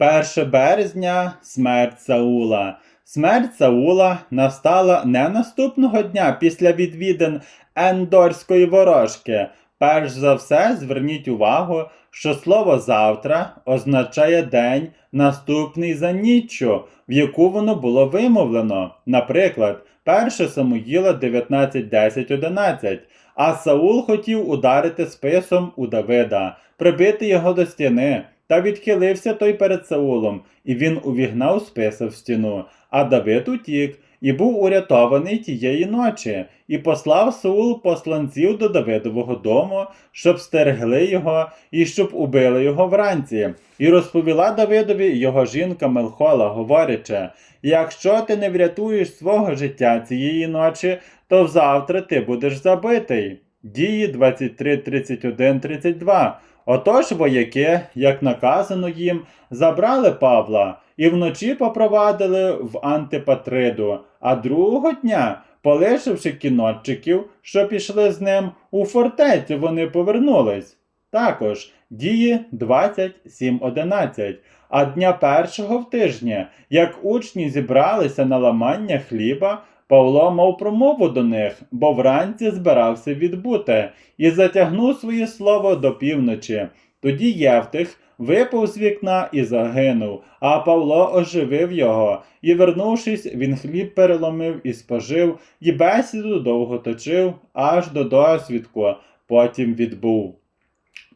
1 березня смерть Саула. Смерть Саула настала не наступного дня після відвідин Ендорської ворожки. Перш за все, зверніть увагу, що слово завтра означає день, наступний за ніччю, в яку воно було вимовлено. Наприклад, 1 Самуїла 19, 10, 11. А Саул хотів ударити списом у Давида, прибити його до стіни. Та відхилився той перед Саулом, і він увігнав списа в стіну. А Давид утік і був урятований тієї ночі, і послав Саул посланців до Давидового дому, щоб стерегли його і щоб убили його вранці. І розповіла Давидові його жінка Мелхола, говорячи: якщо ти не врятуєш свого життя цієї ночі, то завтра ти будеш забитий. Дії 23, 31, 32. Отож вояки, як наказано їм, забрали Павла і вночі попровадили в Антипатриду, а другого дня, полишивши кінотчиків, що пішли з ним, у фортецю вони повернулись. Також дії 27.11. А дня першого в тижні, як учні зібралися на ламання хліба, Павло мав промову до них, бо вранці збирався відбути, і затягнув своє слово до півночі. Тоді Євтих випав з вікна і загинув, а Павло оживив його, і, вернувшись, він хліб переломив і спожив, і бесіду довго точив, аж до досвідку, потім відбув.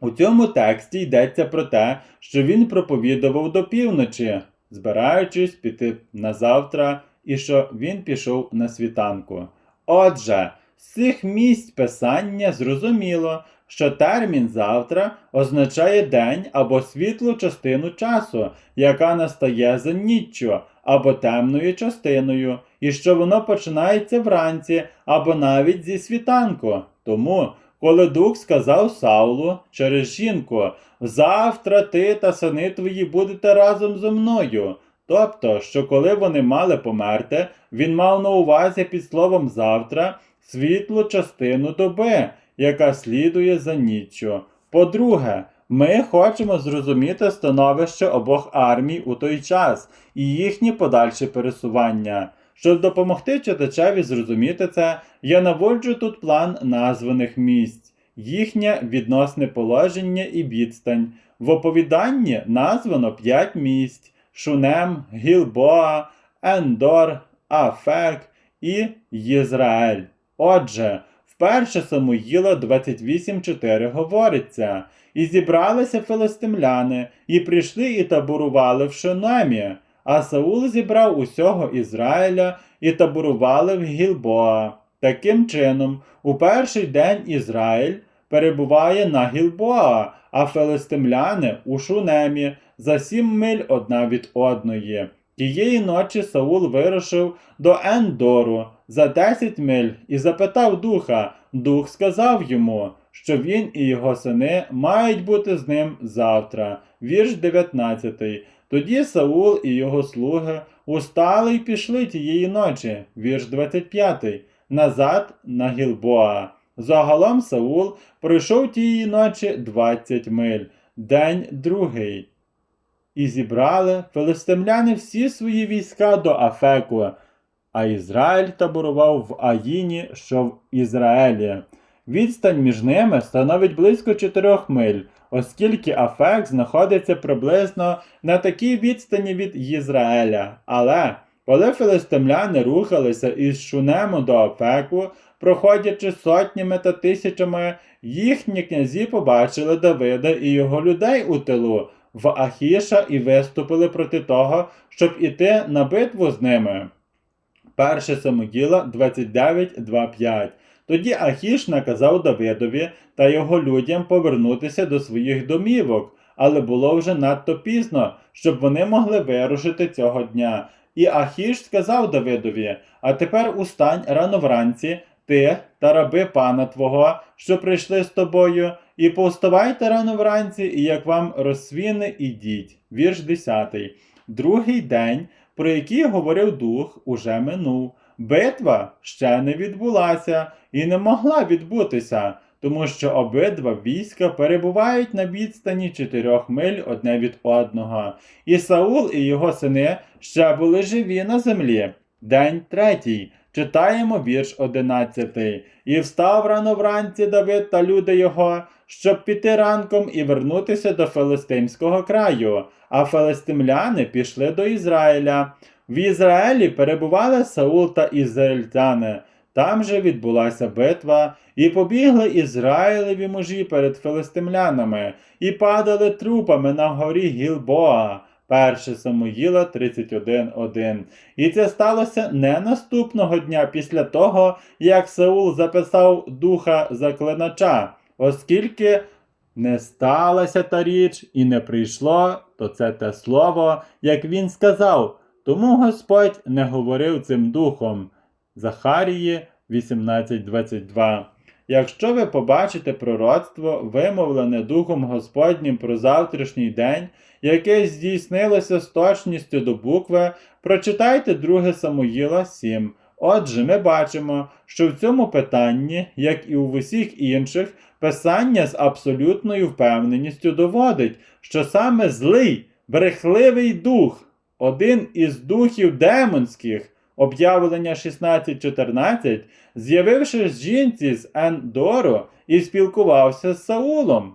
У цьому тексті йдеться про те, що він проповідував до півночі, збираючись піти на завтра, і що він пішов на світанку. Отже, з цих місць писання зрозуміло, що термін завтра означає день або світлу частину часу, яка настає за ніччю або темною частиною, і що воно починається вранці або навіть зі світанку. Тому, коли дух сказав Саулу через жінку: Завтра ти та сини твої будете разом зо мною. Тобто, що коли вони мали померти, він мав на увазі під словом завтра світлу частину доби, яка слідує за ніччю. По-друге, ми хочемо зрозуміти становище обох армій у той час і їхні подальші пересування. Щоб допомогти читачеві зрозуміти це, я наводжу тут план названих місць, їхнє відносне положення і відстань. В оповіданні названо п'ять місць. Шунем, Гілбоа, Ендор, Афек і Єзраель. Отже, вперше Самуїла 28.4 говориться, і зібралися филистимляни, і прийшли і таборували в Шунемі, а Саул зібрав усього Ізраїля і таборували в Гілбоа. Таким чином, у перший день Ізраїль перебуває на Гілбоа, а филистимляни у Шунемі за сім миль одна від одної. Тієї ночі Саул вирушив до Ендору за десять миль і запитав духа. Дух сказав йому, що він і його сини мають бути з ним завтра. Вірш 19. Тоді Саул і його слуги устали й пішли тієї ночі. Вірш 25. Назад на Гілбоа. Загалом Саул пройшов тієї ночі 20 миль, день другий. І зібрали филистимляни всі свої війська до Афеку, а Ізраїль таборував в Аїні, що в Ізраїлі. Відстань між ними становить близько 4 миль, оскільки Афек знаходиться приблизно на такій відстані від Ізраїля. Але коли филистимляни рухалися із Шунему до Афеку, проходячи сотнями та тисячами, їхні князі побачили Давида і його людей у тилу в Ахіша і виступили проти того, щоб іти на битву з ними. 1 Самуїла 29.2.5 Тоді Ахіш наказав Давидові та його людям повернутися до своїх домівок, але було вже надто пізно, щоб вони могли вирушити цього дня. І Ахіш сказав Давидові: А тепер устань рано вранці, ти та раби пана твого, що прийшли з тобою, і повставайте рано вранці, і як вам розсвіне, ідіть. Вірш 10. Другий день, про який говорив дух, уже минув. Битва ще не відбулася і не могла відбутися. тому що обидва війська перебувають на відстані чотирьох миль одне від одного. І Саул і його сини ще були живі на землі. День третій. Читаємо вірш одинадцятий. І встав рано вранці Давид та люди його, щоб піти ранком і вернутися до филистимського краю. А филистимляни пішли до Ізраїля. В Ізраїлі перебували Саул та ізраїльтяни. Там же відбулася битва, і побігли Ізраїлеві мужі перед филистимлянами, і падали трупами на горі Гілбоа. 1 Самуїла 31.1. І це сталося не наступного дня після того, як Саул записав духа заклинача, оскільки не сталася та річ і не прийшло, то це те слово, як він сказав. Тому Господь не говорив цим духом. Захарії 18.22. Якщо ви побачите пророцтво, вимовлене Духом Господнім про завтрашній день, яке здійснилося з точністю до букви, прочитайте 2 Самуїла 7. Отже, ми бачимо, що в цьому питанні, як і у усіх інших, писання з абсолютною впевненістю доводить, що саме злий, брехливий дух, один із духів демонських, об'явлення 16.14, з'явившись жінці з Ендору і спілкувався з Саулом.